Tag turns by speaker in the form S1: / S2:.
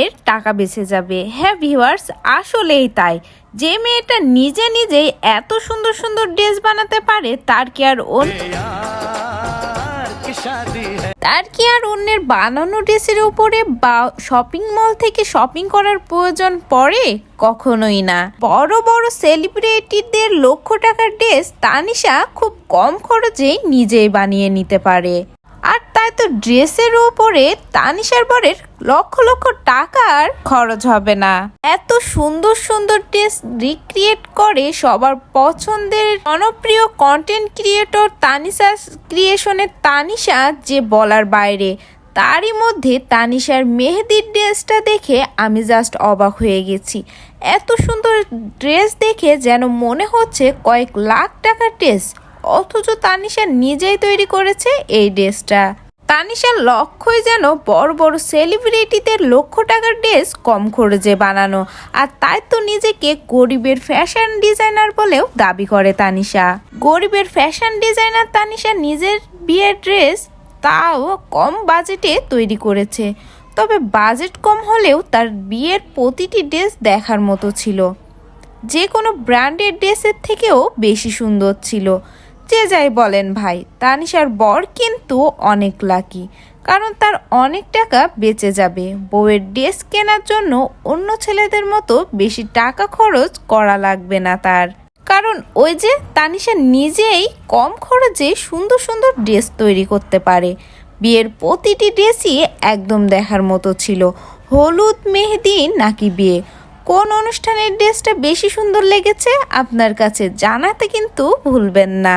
S1: আমাদের টাকা বেঁচে যাবে। হ্যাঁ ভিউয়ার্স আসলেই তাই। যে মেয়েটা নিজে নিজেই এত সুন্দর সুন্দর ড্রেস বানাতে পারে তার কি আর তার কি আর অন্যের বানানো ড্রেসের উপরে বা শপিং মল থেকে শপিং করার প্রয়োজন পড়ে? কখনোই না। বড় বড় সেলিব্রিটিদের লক্ষ টাকার ড্রেস তানিশা খুব কম খরচে নিজেই বানিয়ে নিতে পারে। তো ড্রেসের উপরে তানিশার বরের লক্ষ লক্ষ টাকার খরচ হবে না। এত সুন্দর সুন্দর ড্রেস রিক্রিয়েট করে সবার পছন্দের জনপ্রিয় কন্টেন্ট ক্রিয়েটর তানিশা ক্রিয়েশনের তানিশা যে বলার বাইরে, তারই মধ্যে তানিশার মেহেদির ড্রেসটা দেখে আমি জাস্ট অবাক হয়ে গেছি। এত সুন্দর ড্রেস দেখে যেন মনে হচ্ছে কয়েক লাখ টাকার ড্রেস, অথচ তানিশা নিজেই তৈরি করেছে এই ড্রেসটা। তানিশার লক্ষ্যই যেন বড় বড় সেলিব্রিটিদের লক্ষ টাকার ড্রেস কম খরচে বানানো। আর তাই তো নিজেকে গরিবের ফ্যাশন ডিজাইনার বলেও দাবি করে তানিশা। গরিবের ফ্যাশন ডিজাইনার তানিশা নিজের বিয়ের ড্রেস তাও কম বাজেটে তৈরি করেছে। তবে বাজেট কম হলেও তার বিয়ের প্রতিটি ড্রেস দেখার মতো ছিল। যে কোনো ব্র্যান্ডের ড্রেসের থেকেও বেশি সুন্দর ছিল। যে যাই বলেন ভাই, তানিশার বর কিন্তু অনেক লাকি কারণ তার অনেক টাকা বেঁচে যাবে। বউয়ের ড্রেস কেনার জন্য অন্য ছেলেদের মতো বেশি টাকা খরচ করা লাগবে না তার। কারণ ওই যে তানিশা নিজেই কম খরচে সুন্দর সুন্দর ড্রেস তৈরি করতে পারে। বিয়ের প্রতিটি ড্রেসই একদম দেখার মতো ছিল, হলুদ মেহেদি নাকি বিয়ে। কোন অনুষ্ঠানের ড্রেসটা বেশি সুন্দর লেগেছে আপনার কাছে জানাতে কিন্তু ভুলবেন না।